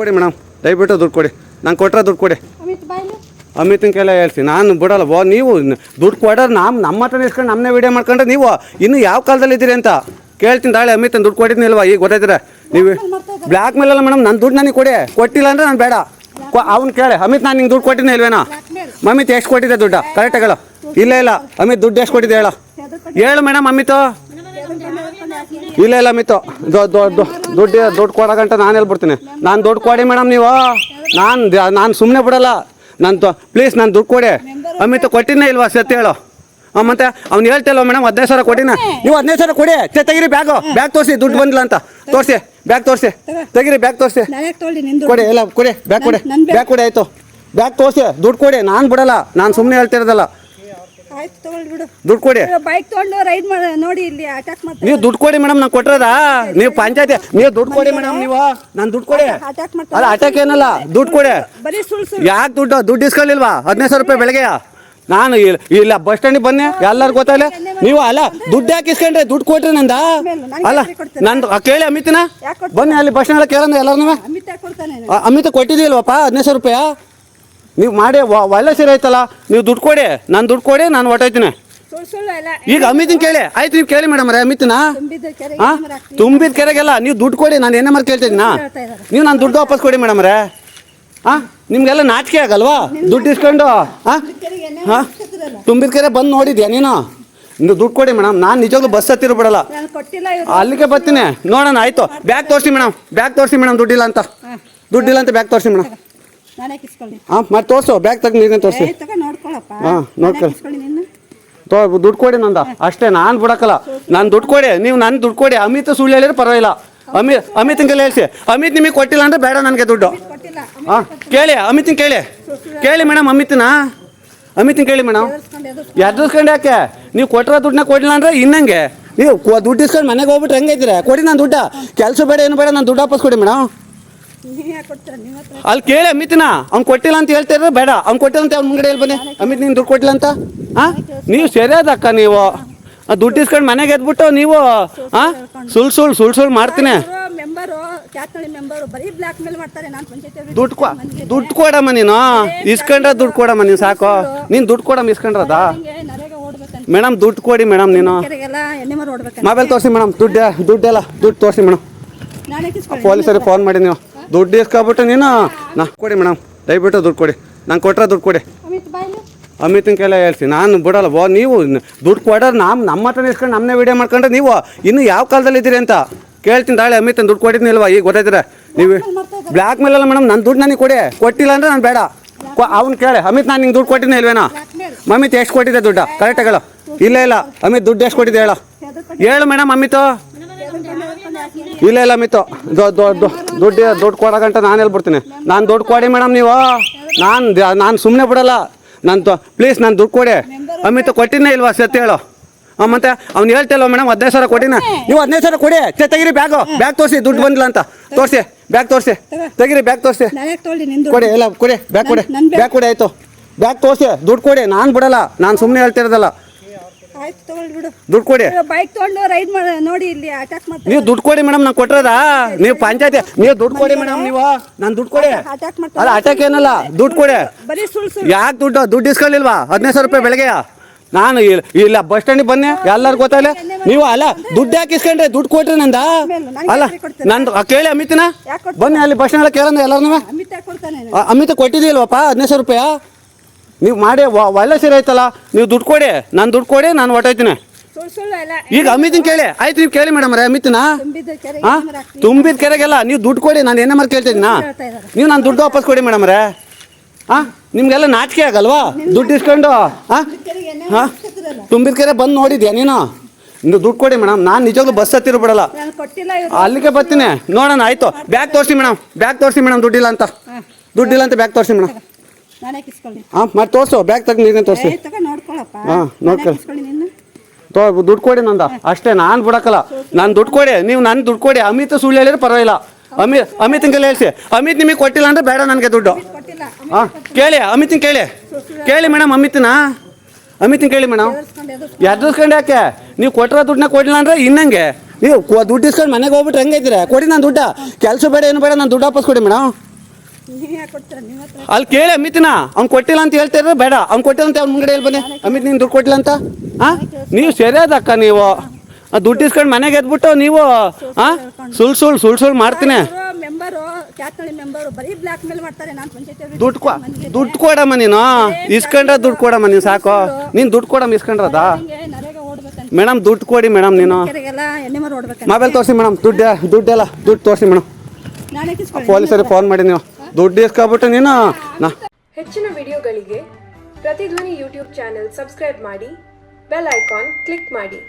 ಕೊಡಿ ಮೇಡಮ್ ದಯವಿಟ್ಟು ದುಡ್ಡು ಕೊಡಿ. ನಾನು ಕೊಟ್ಟರೆ ದುಡ್ಡು ಕೊಡಿ. ಅಮಿತನ ಕೆಲ ಹೇಳ್ತೀನಿ ನಾನು ಬಿಡಲ್ಲ. ಬೋ ನೀವು ದುಡ್ಡು ಕೊಡೋರು ನಮ್ಮ ನಮ್ಮ ಹತ್ರ ಇಸ್ಕೊಂಡು ನಮ್ಮನ್ನೇ ವಿಡಿಯೋ ಮಾಡ್ಕೊಂಡ್ರೆ ನೀವು ಇನ್ನು ಯಾವ ಕಾಲದಲ್ಲಿ ಇದ್ದೀರಿ ಅಂತ ಕೇಳ್ತೀನಿ ತಾಳೆ ಅಮಿತನ ದುಡ್ಡು ಕೊಟ್ಟಿದ್ನಿಲ್ವಾ ಈಗ ಗೊತ್ತಾಯ್ತೀರ ನೀವು ಬ್ಲ್ಯಾಕ್ ಮೇಲ್ ಅಲ್ಲ ಮೇಡಮ್ ನನ್ನ ದುಡ್ಡು ನನಗೆ ಕೊಡಿ. ಕೊಟ್ಟಿಲ್ಲ ಅಂದರೆ ನಾನು ಬೇಡ. ಅವ್ನು ಕೇಳಿ ಅಮಿತ್ ನಾನು ನಿಂಗೆ ದುಡ್ಡು ಕೊಟ್ಟಿದ್ದೆ ಇಲ್ವೇನಾ? ಅಮಿತ್ ಎಷ್ಟು ಕೊಟ್ಟಿದ್ದೆ ದುಡ್ಡು? ಕರೆಕ್ಟಾಗಿ ಹೇಳು. ಇಲ್ಲ ಇಲ್ಲ. ಅಮಿತ್ ದುಡ್ಡು ಎಷ್ಟು ಕೊಟ್ಟಿದ್ದೆ ಹೇಳು. ಹೇಳು ಮೇಡಮ್ ಅಮಿತು. ಇಲ್ಲ ಇಲ್ಲ ಮಿತ್ತು ದುಡ್ಡು ದುಡ್ಡು ಕೊಡೋ ಗಂಟ ನಾನು ಹೇಳ್ಬಿಡ್ತೀನಿ. ನಾನು ದುಡ್ಡು ಕೊಡಿ ಮೇಡಮ್ ನೀವು. ನಾನು ನಾನು ಸುಮ್ಮನೆ ಬಿಡಲ್ಲ. ನಾನು ಪ್ಲೀಸ್ ನಾನು ದುಡ್ಡು ಕೊಡಿ. ಅಮಿತ್ ಕೊಟ್ಟಿನೇ ಇಲ್ವಾ ಸತ್ಯ ಹೇಳು. ಹಾಂ ಮತ್ತೆ ಅವ್ನು ಹೇಳ್ತಿಲ್ವ ಮೇಡಮ್ ಹದಿನೈದು ಸಾವಿರ ಕೊಟ್ಟಿನ ನೀವು ಹದಿನೈದು ಸಾವಿರ ಕೊಡಿ. ತೆಗೀರಿ ಬ್ಯಾಗು ಬ್ಯಾಗ್ ತೋರಿಸಿ. ದುಡ್ಡು ಬಂದಿಲ್ಲ ಅಂತ. ತೋರಿಸಿ. ಬ್ಯಾಗ್ ತೋರಿಸಿ. ತೆಗಿರಿ ಬ್ಯಾಗ್ ತೋರಿಸಿ. ಕೊಡಿ ಎಲ್ಲ ಕೊಡಿ. ಬ್ಯಾಗ್ ಕೊಡಿ. ಬ್ಯಾಗ್ ಕೊಡಿ ಆಯಿತು. ಬ್ಯಾಗ್ ತೋರಿಸಿ. ದುಡ್ಡು ಕೊಡಿ. ನಾನು ಬಿಡಲ್ಲ. ನಾನು ಸುಮ್ಮನೆ ಹೇಳ್ತಿರೋದಲ್ಲ. ಆಯ್ತು ತಗೊಳ್ಳಿ ಬಿಡು. ದುಡ್ಡು ಕೊಡಿ. ಬೈಕ್ ತಗೊಂಡು ರೈಡ್ ಮಾಡ ನೋಡಿ ಇಲ್ಲಿ ಅಟ್ಯಾಕ್ ಮಾಡ್ತಾರೆ ನೀವು ದುಡ್ಡು ಕೊಡಿ ಮೇಡಮ್ ನಾನು ಕೊಟ್ಟಿರೋದಾ ನೀವು ಪಂಚಾಯತಿ ನೀವು ದುಡ್ಡು ಕೊಡಿ ಮೇಡಮ್ ನೀವು. ನಾನು ದುಡ್ಡು ಕೊಡಿ. ಅಟ್ಯಾಕ್ ಅಲ್ಲ ಮಾಡ್ತಾರೆ ಅಟ್ಯಾಕ್ ಏನಲ್ಲ ದುಡ್ಡು ಕೊಡಿ. ಬರೀ ಸುಳ್ಳು ಸುಳ್ಳು ಯಾಕೆ ದುಡ್ಡು ದುಡ್ಡು ಇಸ್ಕೊಳ್ಳಿಲ್ವಾ ಹದಿನೈದು ಸಾವಿರ ರೂಪಾಯಿ ಬೆಳಗ್ಗೆ ನಾನು ಇಲ್ಲ ಬಸ್ ಸ್ಟ್ಯಾಂಡಿಗೆ ಬನ್ನಿ. ಎಲ್ಲರೂ ಗೊತ್ತಾಗಲ್ಲ ನೀವು ಅಲ್ಲ ದುಡ್ಡು ಯಾಕೆ ಇಸ್ಕೊಂಡ್ರೆ? ದುಡ್ಡು ಕೊಟ್ರಿ ನಂದ? ಅಲ್ಲ ನಂದು ಕೇಳಿ ಅಮಿತನ? ಬನ್ನಿ ಅಲ್ಲಿ ಬಸ್ ಸ್ಟ್ಯಾಂಡ್ ಕೇಳಂದ ಎಲ್ಲರೂ ಅಮಿತ್ ಯಾಕೆ ಕೊಡ್ತಾನೆ ಅಮಿತ ಕೊಟ್ಟಿದ್ದೀಲ್ವಪ್ಪ ಹದಿನೈದು ಸಾವಿರ ರೂಪಾಯಿ? ನೀವು ಮಾಡಿ ವೈಲಸರಿ ಆಯ್ತಲ್ಲ ನೀವು ದುಡ್ಡು ಕೊಡಿ ನಾನು ದುಡ್ಡು ಕೊಡಿ ನಾನು ಹೊಟ್ಟೋಯ್ತೀನಿ ಈಗ ಅಮಿತಿನ ಕೇಳಿ ಆಯ್ತು ನೀವು ಕೇಳಿ ಮೇಡಮ್ ರೇ ಅಮಿತನ? ಹಾ? ತುಂಬಿದ ಕೆರೆಗೆಲ್ಲ ನೀವು ದುಡ್ಡು ಕೊಡಿ ನಾನು ಏನೇ ಮಾಡಿ ಇದ್ದಾರೆ. ನೀವು ನಾನು ದುಡ್ಡು ವಾಪಸ್ ಕೊಡಿ ಮೇಡಮ್ ರೇ ಹಾ? ನಿಮಗೆಲ್ಲ ನಾಚಿಕೆ ಆಗಲ್ವಾ? ದುಡ್ಡು ಇಸ್ಕೊಂಡು ಹಾಂ? ಹಾಂ? ತುಂಬಿದ ಕೆರೆ ಬಂದು ನೋಡಿದ್ಯಾ ನೀನು? ನೀವು ದುಡ್ಡು ಕೊಡಿ ಮೇಡಮ್ ನಾನು ನಿಜವಾಗ್ಲೂ ಬಸ್ ಹತ್ತಿರ ಬಿಡಲ್ಲ. ಅಲ್ಲಿಗೆ ಬರ್ತೀನಿ. ನೋಡೋಣ ಆಯ್ತು. ಬ್ಯಾಗ್ ತೋರಿಸಿ ಮೇಡಮ್ ಬ್ಯಾಗ್ ತೋರಿಸಿ ಮೇಡಮ್ ದುಡ್ಡಿಲ್ಲ ಅಂತ. ದುಡ್ಡಿಲ್ಲ ಅಂತ ಬ್ಯಾಗ್ ತೋರಿಸಿ ಮೇಡಮ್. ಹಾಂ ಮತ್ತೆ ತೋರಿಸು ಬ್ಯಾಗ್ ತೆಗ್ದು ನೀನು ತೋರಿಸಿ. ಹಾಂ ತಗೋ ನೋಡ್ಕೊಳ್ಳಿ. ತೋ ದುಡ್ಡು ಕೊಡಿ ನಂದ. ಅಷ್ಟೇ ನಾನು ಬಿಡಕ್ಕಲ್ಲ. ನಾನು ದುಡ್ಡು ಕೊಡಿ. ನೀವು ನನ್ನ ದುಡ್ಡು ಕೊಡಿ. ಅಮಿತ್ ಸುಳ್ಳು ಹೇಳಿದ್ರೆ ಪರವಾಗಿಲ್ಲ. ಅಮಿತ್ ಅಮಿತ್ ಹಿಂಗೆಲ್ಲ ಹೇಳ್ಸಿ. ಅಮಿತ್ ನಿಮಗೆ ಕೊಟ್ಟಿಲ್ಲ ಅಂದ್ರೆ ಬೇಡ ನನಗೆ ದುಡ್ಡು. ಹಾಂ ಕೇಳಿ ಅಮಿತಿನ ಕೇಳಿ. ಕೇಳಿ ಮೇಡಮ್ ಅಮಿತ್ ಅಮಿತಿನ ಕೇಳಿ ಮೇಡಮ್. ಎದುರ್ಸ್ಕೊಂಡು ಯಾಕೆ? ನೀವು ಕೊಟ್ಟಿರೋ ದುಡ್ಡನ್ನ ಕೊಡಿಲ್ಲ ಅಂದ್ರೆ ಇನ್ನಂಗೆ. ನೀವು ದುಡ್ಡು ಇಸ್ಕೊಂಡು ಮನೆಗೆ ಹೋಗ್ಬಿಟ್ರೆ ಹೆಂಗೈತಿರ ಕೊಡಿ ನಾನು ದುಡ್ಡ. ಕೆಲಸ ಬೇಡ ಏನು ಬೇಡ ನಾನು ದುಡ್ಡು ವಾಪಸ್ ಕೊಡಿ ಮೇಡಮ್. ಅಲ್ಲಿ ಕೇಳಿ ಅಮಿತ್ನ. ಅವ್ನು ಕೊಟ್ಟಿಲ್ಲ ಅಂತ ಹೇಳ್ತಾ ಇದ್ರೆ ಬೇಡ. ಅವ್ನು ಕೊಟ್ಟಿಲ್ಲ ಅಂತ ಅವ್ನ ಮುಂಗಡೆ ಬನ್ನಿ. ಅಮಿತ್ ನೀನು ದುಡ್ಡು ಕೊಟ್ಟಿಲ್ಲ ಅಂತ? ಹಾಂ ನೀವು ಸರಿಯಾದಕ್ಕ ನೀವು. ದುಡ್ಡು ಇಸ್ಕೊಂಡು ಮನೆಗೆ ಎದ್ಬಿಟ್ಟು ನೀವು ಹಾಂ ಸುಳ್ ಸುಳ್ ಸುಳ್ ಸುಳ್ಳು ಮಾಡ್ತೀನಿ. ದುಡ್ಡು ಕೊ ದುಡ್ಡು ಕೊಡಮ್ಮ ನೀನು. ಇಸ್ಕೊಂಡ್ರೆ ದುಡ್ಡು ಕೊಡಮ್ಮ ನೀನು ಸಾಕು. ನೀನು ದುಡ್ಡು ಕೊಡಮ್ಮ ಇಸ್ಕೊಂಡ್ರದ. ಮೇಡಮ್ ದುಡ್ಡು ಕೊಡಿ ಮೇಡಮ್ ನೀನು. ಮೊಬೈಲ್ ತೋರಿಸಿ ಮೇಡಮ್ ದುಡ್ಡು ದುಡ್ಡೆಲ್ಲ ದುಡ್ಡು ತೋರಿಸಿ ಮೇಡಮ್. ಪೊಲೀಸರಿಗೆ ಫೋನ್ ಮಾಡಿ ನೀವು. ದುಡ್ಡು ಇಸ್ಕೊಬಿಟ್ಟು ನೀನು? ನಾ ಕೊಡಿ ಮೇಡಮ್ ದಯವಿಟ್ಟು ದುಡ್ಡು ಕೊಡಿ. ನಂಗೆ ಕೊಟ್ರೆ ದುಡ್ಡು ಕೊಡಿ. ಅಮಿತನ ಕೆಲ ಹೇಳ್ತೀನಿ ನಾನು ಬಿಡಲ್ಲ. ಬಾ ನೀವು ದುಡ್ಡು ಕೊಡೋರು ನಮ್ಮ ನಮ್ಮ ಹತ್ರ ಇಸ್ಕೊಂಡು ನಮ್ಮನ್ನೇ ವಿಡಿಯೋ ಮಾಡ್ಕೊಂಡ್ರೆ ನೀವು ಇನ್ನು ಯಾವ ಕಾಲದಲ್ಲಿ ಇದ್ದೀರಿ ಅಂತ ಕೇಳ್ತೀನಿ ತಾಳೆ ಅಮಿತನ ದುಡ್ಡು ಕೊಟ್ಟಿದ್ನಿಲ್ವಾ ಈಗ ಗೊತ್ತಾಯ್ತೀರ ನೀವು ಬ್ಲ್ಯಾಕ್ ಮೇಲ್ ಅಲ್ಲ ಮೇಡಮ್ ನನ್ನ ದುಡ್ಡು ನನಗೆ ಕೊಡಿ. ಕೊಟ್ಟಿಲ್ಲ ಅಂದರೆ ನಾನು ಬೇಡ. ಅವ್ನು ಕೇಳಿ ಅಮಿತ್ ನಾನು ನಿಂಗೆ ದುಡ್ಡು ಕೊಟ್ಟಿದ್ದೆ ಇಲ್ವೇನಾ ಅಮಿತ್ ಎಷ್ಟು ಕೊಟ್ಟಿದ್ದೆ ದುಡ್ಡು? ಕರೆಕ್ಟಾಗಿ ಹೇಳು. ಇಲ್ಲ ಇಲ್ಲ. ಅಮಿತ್ ದುಡ್ಡು ಎಷ್ಟು ಕೊಟ್ಟಿದ್ದೆ ಹೇಳು. ಹೇಳು ಮೇಡಮ್ ಅಮಿತು. ಇಲ್ಲ ಇಲ್ಲ ಅಮಿತು ದೊಡ್ಡ ದುಡ್ಡು ದುಡ್ಡು ಕೊಡೋ ಗಂಟ ನಾನು ಹೇಳ್ಬಿಡ್ತೀನಿ. ನಾನು ದುಡ್ಡು ಕೊಡಿ ಮೇಡಮ್ ನೀವು. ನಾನು ನಾನು ಸುಮ್ಮನೆ ಬಿಡಲ್ಲ. ನಾನು ಪ್ಲೀಸ್ ನಾನು ದುಡ್ಡು ಕೊಡಿ. ಅಮಿತ್ ಕೊಟ್ಟಿನೇ ಇಲ್ವಾ ಸತ್ಯ ಹೇಳು. ಹಾಂ ಮತ್ತೆ ಅವ್ನು ಹೇಳ್ತಿಲ್ವ ಮೇಡಮ್ ಹದಿನೈದು ಸಾವಿರ ಕೊಟ್ಟಿನ ನೀವು ಹದಿನೈದು ಸಾವಿರ ಕೊಡಿ. ಚೆ ತೆಗಿರಿ ಬ್ಯಾಗು. ಬ್ಯಾಗ್ ತೋರಿಸಿ ದುಡ್ಡು ಬಂದಿಲ್ಲ ಅಂತ. ತೋರಿಸಿ ಬ್ಯಾಗ್ ತೋರಿಸಿ. ತೆಗಿರಿ ಬ್ಯಾಗ್ ತೋರಿಸಿ. ಕೊಡಿ ಎಲ್ಲ ಕೊಡಿ. ಬ್ಯಾಗ್ ಕೊಡಿ. ಬ್ಯಾಗ್ ಕೊಡಿ ಆಯಿತು. ಬ್ಯಾಗ್ ತೋರಿಸಿ ದುಡ್ಡು ಕೊಡಿ. ನಾನು ಬಿಡಲ್ಲ. ನಾನು ಸುಮ್ಮನೆ ಹೇಳ್ತಿರೋದಲ್ಲ. ಬಿಡು. ದುಡ್ಡು ಕೊಡಿ. ಬೈಕ್ ತಗೊಂಡು ರೈಡ್ ಮಾಡ ನೋಡಿ ಇಲ್ಲಿ ಅಟ್ಯಾಕ್ ಮಾಡ್ತಾರೆ. ನೀವು ದುಡ್ಡು ಕೊಡಿ ಮೇಡಮ್ ನಾನು ಕೊಟ್ರದ ನೀವು ಪಂಚಾಯತಿ ನೀವು ದುಡ್ಡು ಕೊಡಿ ಮೇಡಮ್ ನೀವು. ನಾನು ದುಡ್ಡು ಕೊಡಿ. ಅಟ್ಯಾಕ್ ಅಲ್ಲ ಅಟ್ಯಾಕ್ ಏನಲ್ಲ? ದುಡ್ಡು ಕೊಡಿ. ಬರೀ ಸುಳ್ಳು ಸುಳ್ಳು ಯಾಕೆ ದುಡ್ಡು ದುಡ್ಡು ಇಸ್ಕೊಳ್ಳಿಲ್ವಾ? ಹದಿನೈದು ಸಾವಿರ ರೂಪಾಯಿ ಬೆಳಗ್ಗೆ ನಾನು ಇಲ್ಲ ಬಸ್ ಸ್ಟ್ಯಾಂಡಿಗೆ ಬನ್ನಿ. ಎಲ್ಲರೂ ಗೊತ್ತಾಗಲ್ಲ ನೀವು ಅಲ್ಲ ದುಡ್ಡು ಯಾಕೆ ಇಸ್ಕೊಂಡ್ರೆ? ದುಡ್ಡು ಕೊಟ್ರಿ ನಂದ. ಅಲ್ಲ ನಂದು ಆ, ಕೇಳಿ ಅಮಿತನ? ಬನ್ನಿ ಅಲ್ಲಿ ಬಸ್ ಸ್ಟ್ಯಾಂಡ್ ಕೇಳಂದ್ರೆ ಎಲ್ಲರೂ ಅಮಿತ್ ಯಾಕೆ ಕೊಡ್ತಾನೆ? ಅಮಿತ ಕೊಟ್ಟಿದ್ದೀಲ್ವಪ್ಪ ಹದಿನೈದು ಸಾವಿರ ರೂಪಾಯಿ? ನೀವು ಮಾಡಿ ವ- ಆಯ್ತಲ್ಲ? ಐತಲ್ಲ ನೀವು ದುಡ್ಡು ಕೊಡಿ ನಾನು ದುಡ್ಡು ಕೊಡಿ ನಾನು ಹೊಟ್ಟೋಯ್ತೀನಿ ಈಗ ಅಮಿತಿನ ಕೇಳಿ ಆಯ್ತು ನೀವು ಕೇಳಿ ಮೇಡಮ್ ರೇ ಅಮಿತಿನ? ತುಂಬಿದ ಕೆರೆಗೆಲ್ಲ ನೀವು ದುಡ್ಡು ಕೊಡಿ ನಾನು ಏನೇ ಮಾಡಿ ಕೇಳ್ತಿದ್ದೀನಾ. ನೀವು ನಾನು ದುಡ್ಡು ವಾಪಸ್ ಕೊಡಿ ಮೇಡಮ್ ರೇ ಹಾಂ? ನಿಮ್ಗೆಲ್ಲ ನಾಚಿಕೆ ಆಗಲ್ವಾ? ದುಡ್ಡು ಇಸ್ಕೊಂಡು? ಹಾಂ? ಹಾಂ? ತುಂಬಿದ ಕೆರೆ ಬಂದು ನೋಡಿದ್ಯಾ ನೀನು? ನೀವು ದುಡ್ಡು ಕೊಡಿ ಮೇಡಮ್ ನಾನು ನಿಜವಾಗ್ಲೂ ಬಸ್ ಹತ್ತಿರ ಬಿಡಲ್ಲ. ಅಲ್ಲಿಗೆ ಬರ್ತೀನಿ. ನೋಡೋಣ ಆಯ್ತು. ಬ್ಯಾಗ್ ತೋರಿಸಿ ಮೇಡಮ್ ಬ್ಯಾಗ್ ತೋರಿಸಿ ಮೇಡಮ್ ದುಡ್ಡಿಲ್ಲ ಅಂತ. ದುಡ್ಡಿಲ್ಲ ಅಂತ ಬ್ಯಾಗ್ ತೋರಿಸಿ ಮೇಡಮ್. ನಾನೇ ಕಿಸ್ಕೊಳ್ಳಿ ಹಾಂ ಮತ್ತೆ ತೋರ್ಸು ಬ್ಯಾಗ್ ತೆಗ್ದು ನೀನೇ ತೋರಿಸಿ. ತಗೋ ನೋಡ್ಕೊಳಪ್ಪ. ಹಾ, ನಾನೇ ನೋಡ್ಕೊಳ್ಳಿ. ಕಿಸ್ಕೊಳ್ಳಿ ನಿನ್ನ? ತೋ ದುಡ್ಡು ಕೊಡಿ ನಂದ. ಅಷ್ಟೇ ನಾನು ಬಿಡಕ್ಕಲ್ಲ. ನಾನು ದುಡ್ಡು ಕೊಡಿ. ನೀವು ನನ್ನ ದುಡ್ಡು ಕೊಡಿ. ಅಮಿತ್ ಸುಳ್ಳು ಹೇಳಿದ್ರೆ ಪರವಾಗಿಲ್ಲ. ಅಮಿತ್ ಅಮಿತ್ ಹಿಂಗೆಲ್ಲ ಹೇಳ್ಸಿ. ಅಮಿತ್ ನಿಮಗೆ ಕೊಟ್ಟಿಲ್ಲ ಅಂದ್ರೆ ಬೇಡ ನನಗೆ ದುಡ್ಡು. ಹಾಂ ಕೇಳಿ ಅಮಿತಿನ ಕೇಳಿ. ಕೇಳಿ ಮೇಡಮ್ ಅಮಿತಿನ. ಅಮಿತಿನ ಕೇಳಿ ಮೇಡಮ್. ಎದುರ್ಸ್ಕೊಂಡು ಯಾಕೆ? ನೀವು ಕೊಟ್ಟಿರೋ ದುಡ್ಡನ್ನ ಕೊಡಲಿಲ್ಲ ಅಂದ್ರೆ ಇನ್ನಂಗೆ. ನೀವು ದುಡ್ಡು ಇಸ್ಕೊಂಡು ಮನೆಗೆ ಹೋಗ್ಬಿಟ್ರೆ ಹೆಂಗೈತಿರ? ಕೊಡಿ ನಾನು ದುಡ್ಡ. ಕೆಲಸ ಬೇಡ ಏನು ಬೇಡ ನಾನು ದುಡ್ಡು ವಾಪಸ್ ಕೊಡಿ ಮೇಡಮ್. ಅಲ್ಲಿ ಕೇಳಿ ಅಮಿತ್ನ. ಅವ್ನು ಕೊಟ್ಟಿಲ್ಲ ಅಂತ ಹೇಳ್ತಿದ್ರೆ ಬೇಡ. ಅವ್ನು ಕೊಟ್ಟಿಲ್ಲ ಅಂತ ಅವ್ನ ಮುಂಗಡೆ ಬನ್ನಿ ಅಮಿತ್ ನೀನು ದುಡ್ಡು ಕೊಟ್ಟಿಲ್ಲ ಅಂತ? ಹಾಂ ನೀವು ಸರಿಯಾದಕ್ಕ ನೀವು. ಆ ದುಡ್ಡು ಇಸ್ಕೊಂಡು ಮನೆಗೆ ಎದ್ಬಿಟ್ಟು ನೀವು ಹಾಂ ಸುಳ್ ಸುಳ್ ಸುಳ್ ಸುಳ್ ಮಾಡ್ತೀನಿ. ದುಡ್ಡು ಕೊ ದುಡ್ಡು ಕೊಡಮ್ಮ ನೀನು. ಇಸ್ಕೊಂಡ್ರೆ ದುಡ್ಡು ಕೊಡಮ್ಮ ನೀನು ಸಾಕು. ನೀನು ದುಡ್ಡು ಕೊಡಮ್ಮ ಇಸ್ಕೊಂಡ್ರದ? ಮೇಡಮ್ ದುಡ್ಡು ಕೊಡಿ ಮೇಡಮ್ ನೀನು. ಮೊಬೈಲ್ ತೋರಿಸಿ ಮೇಡಮ್ ದುಡ್ಡು ದುಡ್ಡೆಲ್ಲ ದುಡ್ಡು ತೋರಿಸಿ ಮೇಡಮ್. ಪೊಲೀಸರಿಗೆ ಫೋನ್ ಮಾಡಿ ನೀವು. ದುಡ್ಡು ಇಸ್ಕೊಬಿಟ್ಟು ನೀನು ಹೆಚ್ಚಿನ ವಿಡಿಯೋಗಳಿಗೆ ಪ್ರತಿಧ್ವನಿ ಯೂಟ್ಯೂಬ್ ಚಾನೆಲ್ ಸಬ್ಸ್ಕ್ರೈಬ್ ಮಾಡಿ ಬೆಲ್ ಐಕಾನ್ ಕ್ಲಿಕ್ ಮಾಡಿ.